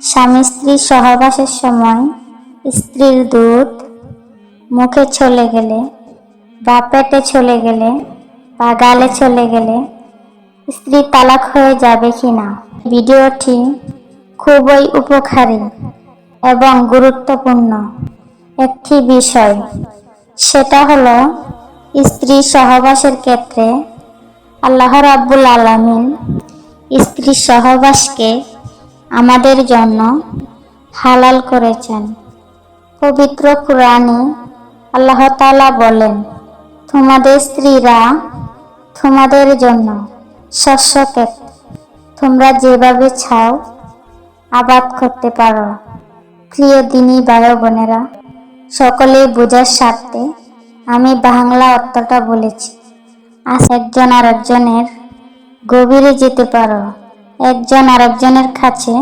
স্বামী স্ত্রী সহবাসের সময় স্ত্রীর দুধ মুখে চলে গেলে বা পেটে চলে গেলে, বা গালে চলে গেলে স্ত্রী তালাক হয়ে যাবে কি না ভিডিওটি খুবই উপকারী এবং গুরুত্বপূর্ণ একটি বিষয়। সেটা হলো, স্ত্রী সহবাসের ক্ষেত্রে আল্লাহ রাব্বুল আলামিন স্ত্রী সহবাসকে আমাদের জন্য হালাল করেছেন। পবিত্র কোরআনে আল্লাহ তাআলা বলেন, তোমাদের স্ত্রীরা তোমাদের জন্য শস্য তোমরা যেভাবে চাও আবাদ করতে পারো। প্রিয় দিনী ভাই বোনেরা সকলেই বোঝার স্বার্থে আমি বাংলা অর্থটা বলেছি। আজ একজন আরেকজনের গভীরে যেতে পারো। একজন আরেকজনের কাছে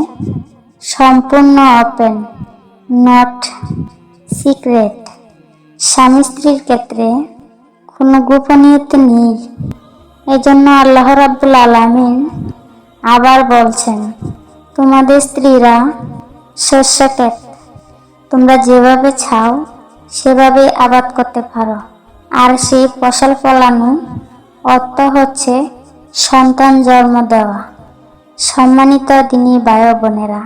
সম্পূর্ণ ওপেন নট সিক্রেট স্বামী স্ত্রীর ক্ষেত্রে কোনো গোপনীয়তা নেই। এজন্য আল্লাহ রাব্বুল আলামিন আবার বলছেন, তোমাদের স্ত্রীরা শস্য ক্ষেত তোমরা যেভাবে চাও সেভাবে আবাদ করতে পারো। আর সেই ফসল ফলানো অর্থ হচ্ছে সন্তান জন্ম দেওয়া। সম্মানিত দিনী ভাই বোনেরা,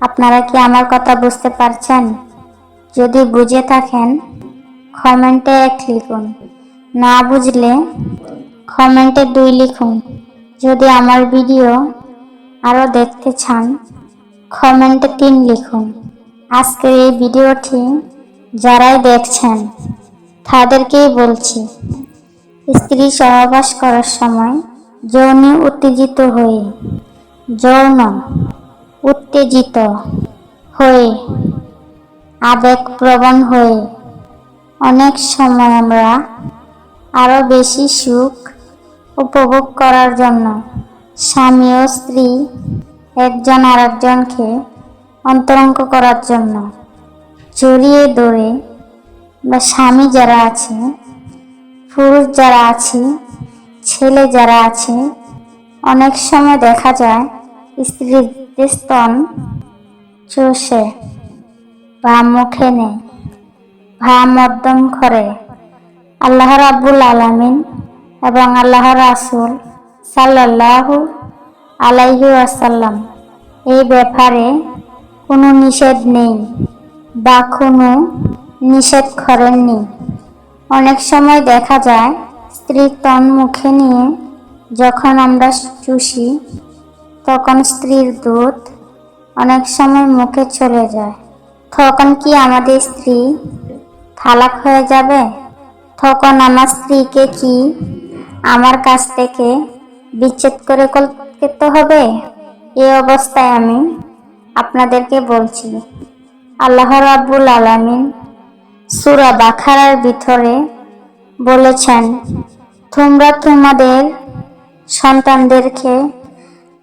আপনারা কি আমার কথা বুঝতে পারছেন? যদি বুঝে থাকেন, কমেন্টে এক লিখুন। না বুঝলে, কমেন্টে দুই লিখুন। যদি আমার ভিডিও আরও দেখতে চান, কমেন্টে তিন লিখুন। আজকের এই ভিডিওটি যারাই দেখছেন, তাদেরকেই বলছি, স্ত্রী সহবাস করার সময় যৌনি উত্তেজিত হয়ে যৌন উত্তেজিত হয়ে আবেগপ্রবণ হয়ে অনেক সময় আমরা আরও বেশি সুখ উপভোগ করার জন্য স্বামী ও স্ত্রী, একজন আরেকজনকে অন্তরঙ্গ করার জন্য জড়িয়ে ধরে বা স্বামী যারা আছে, পুরুষ যারা আছে, ছেলে যারা আছে, অনেক সময় দেখা যায় স্ত্রীর স্তন চষে বা মুখে নেয় ভা মদ্যম করে। আল্লাহ রাব্বুল আলামিন এবং আল্লাহ রাসূল সাল্লাল্লাহু আলাইহি আসাল্লাম এই ব্যাপারে কোনো নিষেধ নেই বা কোনো নিষেধ করেননি। অনেক সময় দেখা যায়, স্ত্রী তন মুখে নিয়ে যখন আমরা চুষি তখন স্ত্রীর দুধ অনেক সময় মুখে চলে যায়। তখন কি আমাদের স্ত্রী থালাক হয়ে যাবে? তখন আমার স্ত্রীকে কি আমার কাছ থেকে বিচ্ছেদ করে করতে হবে? এ অবস্থায় আমি আপনাদেরকে বলছি, আল্লাহ রাব্বুল আলামিন সূরা বাখারার ভিতরে বলেছেন, তোমরা তোমাদের সন্তানদেরকে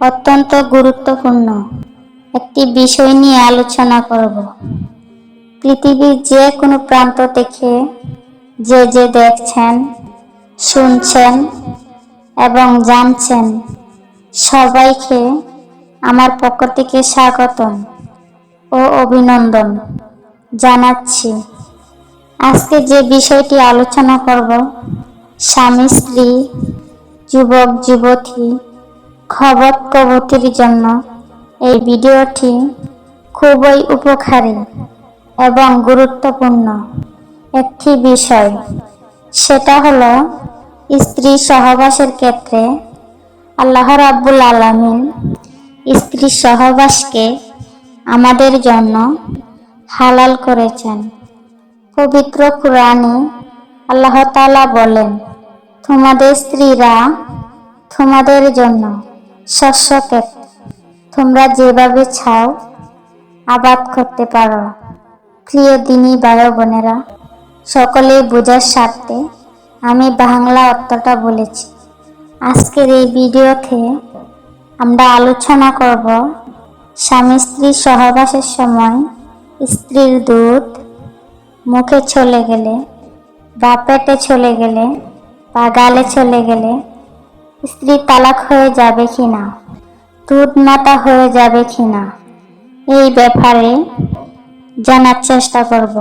অত্যন্ত গুরুত্বপূর্ণ। একটি বিষয় নিয়ে আলোচনা করব। পৃথিবীর যে কোনো প্রান্ত থেকে যে যে দেখছেন, শুনছেন এবং জানছেন, সবাইকে আমার পক্ষ থেকে স্বাগতম ও অভিনন্দন জানাচ্ছি। আজকে যে বিষয়টি আলোচনা করব স্বামী স্ত্রী যুবক যুবতী খবর কবতির জন্য এই ভিডিওটি খুবই উপকারী এবং গুরুত্বপূর্ণ একটি বিষয়। সেটা হলো, স্ত্রী সহবাসের ক্ষেত্রে আল্লাহ রাব্বুল আলামিন স্ত্রী সহবাসকে আমাদের জন্য হালাল করেছেন। পবিত্র কোরআনে আল্লাহ তাআলা বলেন, তোমাদের স্ত্রীরা তোমাদের জন্য শস্য ক্ষেত তোমরা যেভাবে ছাও আবাদ করতে পারো। প্রিয় দিনী ভাই বোনেরা, সকলে বোঝার স্বার্থে আমি বাংলা অর্থটা বলেছি। আজকের এই ভিডিওতে আমরা আলোচনা করব স্বামী স্ত্রী সহবাসের সময় স্ত্রীর দুধ মুখে চলে গেলে বা পেটে চলে গেলে বা গালে চলে গেলে স্ত্রী তালাক হয়ে যাবে কি না দুধ মাতা হয়ে যাবে কি না এই ব্যাপারে জানার চেষ্টা করব।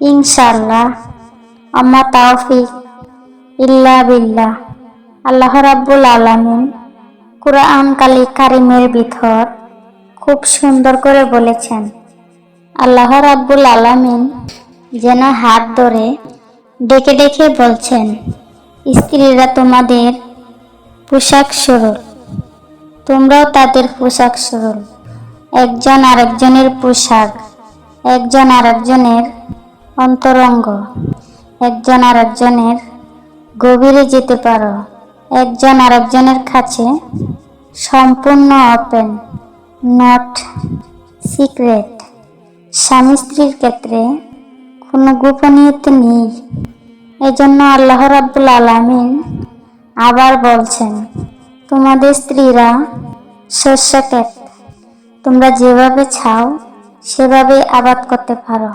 ইনশাল্লাহ আম্মা তাওফিক ইল্লা বিল্লাহ। আল্লাহ রাব্বুল আলামিন কুরআন কালি কারিমের ভিতর খুব সুন্দর করে বলেছেন, আল্লাহ রাব্বুল আলামিন যেন হাত ধরে ডেকে ডেকে বলছেন, স্ত্রীরা তোমাদের পোশাক স্বরূপ তোমরাও তাদের পোশাক স্বরূপ একজন আরেকজনের পোশাক, একজন আরেকজনের অন্তরঙ্গ, একজন আরেকজনের গভীরে যেতে পারো, একজন আরেকজনের কাছে সম্পূর্ণ ওপেন নট সিক্রেট স্বামী স্ত্রীর ক্ষেত্রে কোনো গোপনীয়তা নেই। এজন্য আল্লাহ রাব্বুল আলামিন আবার বলছেন, তোমাদের স্ত্রীরা শস্য তোমরা যেভাবে ছাও, সেভাবে আবাদ করতে পারো।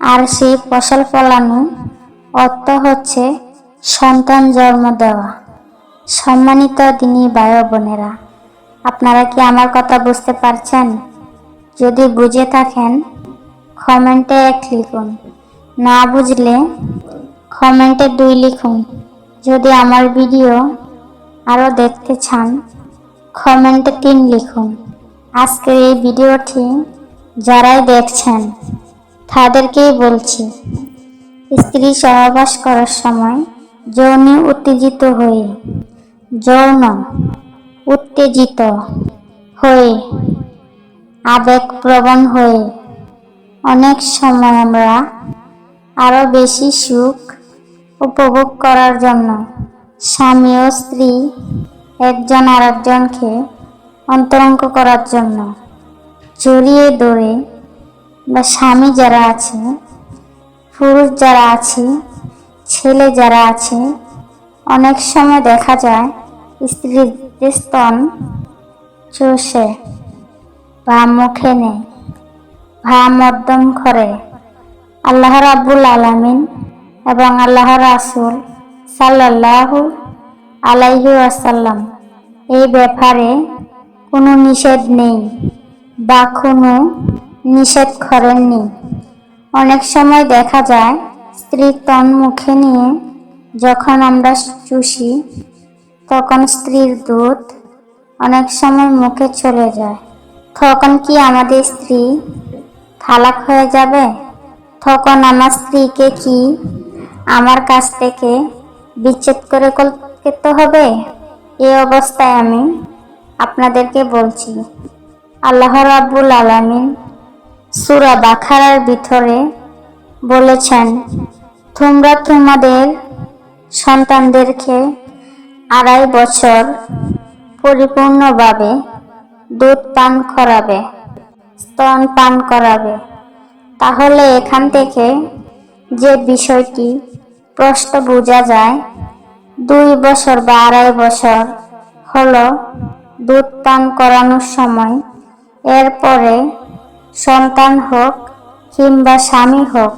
আর সেই ফসল ফলানো অর্থ হচ্ছে সন্তান জন্ম দেওয়া। সম্মানিত দিনী ও বোনেরা, আপনারা কি আমার কথা বুঝতে পারছেন? যদি বুঝে থাকেন, কমেন্টে এক লিখুন। না বুঝলে কমেন্টে দুই লিখুন। যদি আমার ভিডিও আরও দেখতে চান কমেন্টে তিন লিখুন। আজকের এই ভিডিওটি যারাই দেখছেন, তাদেরকেই বলছি, স্ত্রী সহবাস করার সময় যৌনি উত্তেজিত হয়ে, যৌন উত্তেজিত হয়ে, আবেগপ্রবণ হয়ে অনেক সময় আমরা আরও বেশি সুখ উপভোগ করার জন্য। স্বামী ও স্ত্রী, একজন আরেকজনকে অন্তরঙ্গ করার জন্য। জড়িয়ে ধরে বা স্বামী যারা আছে, পুরুষ যারা আছে, ছেলে যারা আছে, অনেক সময় দেখা যায় স্ত্রীর স্তন চষে বা মুখে নেয় ভা মদ্যম করে। আল্লাহ রাব্বুল আলামিন এবং আল্লাহ রাসুল সাল্লাল্লাহু আলাইহি আসাল্লাম এই ব্যাপারে কোনো নিষেধ নেই বা কোনো নিষেধ করেননি। অনেক সময় দেখা যায় স্ত্রী তন মুখে নিয়ে যখন আমরা চুষি, তখন স্ত্রীর দুধ অনেক সময় মুখে চলে যায়। তখন কি আমাদের স্ত্রী থালাক হয়ে যাবে? তখন আমার স্ত্রীকে কি আমার কাছ থেকে বিচ্ছেদ করে করতে হবে? এ অবস্থায় আমি আপনাদেরকে বলছি, আল্লাহ রাব্বুল আলামিন সুরা বাখারার ভিতরে বলেছেন, তোমরা তোমাদের সন্তানদেরকে আড়াই বছর পরিপূর্ণভাবে দুধ পান করাবে, স্তন পান করাবে। তাহলে এখান থেকে যে বিষয়টি প্রশ্ন বোঝা যায়, দুই বছর বা আড়াই বছর হলো দুধ পান করানোর সময়। এরপরে সন্তান হোক কিংবা স্বামী হোক,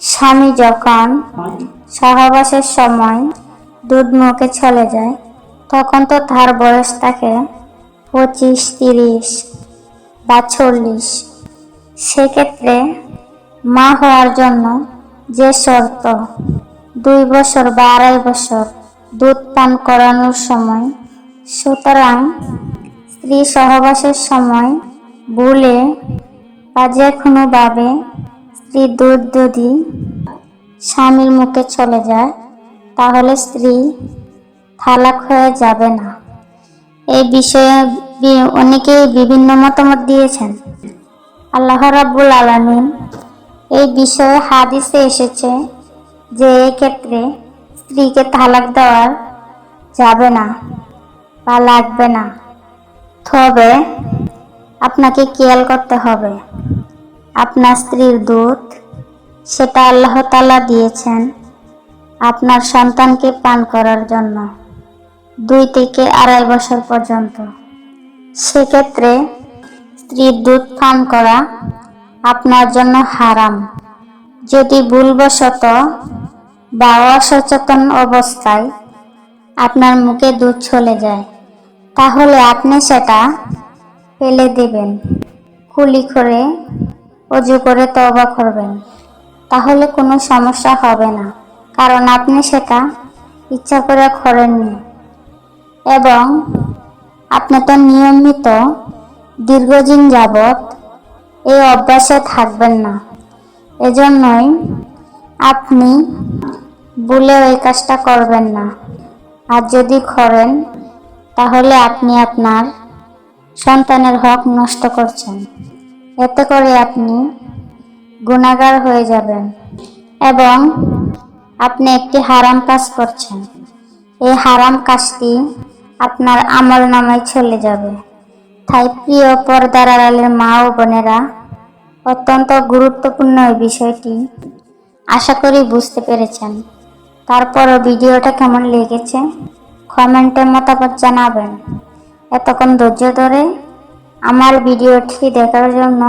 স্বামী যখন সহবাসের সময় দুধ মুখে চলে যায়, তখন তো তার বয়স থাকে পঁচিশ, তিরিশ বা চল্লিশ। সেক্ষেত্রে মা হওয়ার জন্য যে শর্ত দুই বছর বা আড়াই বছর দুধ পান করানোর সময়। সুতরাং স্ত্রী সহবাসের সময় ভুলে বা যে কোনোভাবে স্ত্রী দুধ যদি স্বামীর মুখে চলে যায়, তাহলে স্ত্রী থালাক হয়ে যাবে না। এই বিষয়ে অনেকেই বিভিন্ন মতামত দিয়েছেন। আল্লাহ রাব্বুল আলামিন এই বিষয়ে হাদিসে এসেছে যে ক্ষেত্রে স্ত্রীকে তালাক দেওয়ার যাবে না বা লাগবে না, তবে আপনাকে খেয়াল করতে হবে। আপনার স্ত্রীর দুধ সেটা আল্লাহ তালা দিয়েছেন আপনার সন্তানকে পান করার জন্য দুই থেকে আড়াই বছর পর্যন্ত। সেক্ষেত্রে স্ত্রীর দুধ পান করা আপনার জন্য হারাম। যদি ভুলবশত বা অসচেতন অবস্থায় আপনার মুখে দুধ চলে যায়। তাহলে আপনি সেটা ফেলে দেবেন। কুলি করে অজু করে তওবা করবেন। তাহলে কোনো সমস্যা হবে না, কারণ আপনি সেটা ইচ্ছা করে করেননি। এবং আপনি তো নিয়মিত দীর্ঘদিন যাবৎ এই অভ্যাসে থাকবেন না। এজন্যই আপনি ভুলে ওই কাজটা করবেন না। আর যদি করেন, তাহলে আপনি আপনার সন্তানের হক নষ্ট করছেন। এতে করে আপনি গুণাগার হয়ে যাবেন এবং আপনি একটি হারাম কাজ করছেন। এই হারাম কাজটি আপনার আমল নামায় চলে যাবে। তাই প্রিয় পর্দার আড়ালের মা ও বোনেরা, অত্যন্ত গুরুত্বপূর্ণ এই বিষয়টি আশা করি বুঝতে পেরেছেন। তারপরও ভিডিওটা কেমন লেগেছে? কমেন্টে মতামত জানাবেন। এতক্ষণ ধৈর্য ধরে আমার ভিডিওটি দেখার জন্য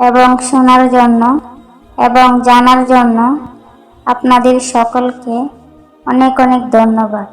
এবং শোনার জন্য এবং জানার জন্য আপনাদের সকলকে অনেক অনেক ধন্যবাদ।